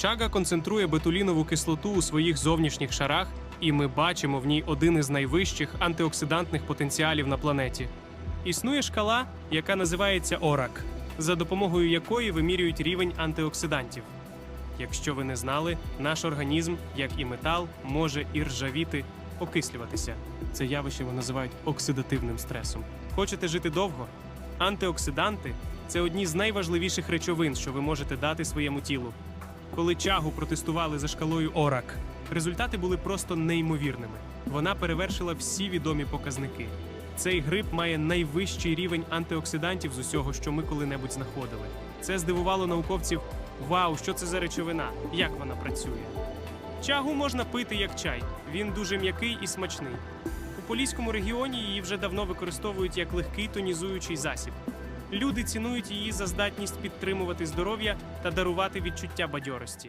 Чага концентрує бетулінову кислоту у своїх зовнішніх шарах, і ми бачимо в ній один із найвищих антиоксидантних потенціалів на планеті. Існує шкала, яка називається ОРАК, за допомогою якої вимірюють рівень антиоксидантів. Якщо ви не знали, наш організм, як і метал, може і ржавіти, окислюватися. Це явище вони називають оксидативним стресом. Хочете жити довго? Антиоксиданти це одні з найважливіших речовин, що ви можете дати своєму тілу. Коли чагу протестували за шкалою ОРАК, результати були просто неймовірними. Вона перевершила всі відомі показники. Цей гриб має найвищий рівень антиоксидантів з усього, що ми коли-небудь знаходили. Це здивувало науковців. Вау, що це за речовина? Як вона працює? Чагу можна пити як чай. Він дуже м'який і смачний. У поліському регіоні її вже давно використовують як легкий тонізуючий засіб. Люди цінують її за здатність підтримувати здоров'я та дарувати відчуття бадьорості.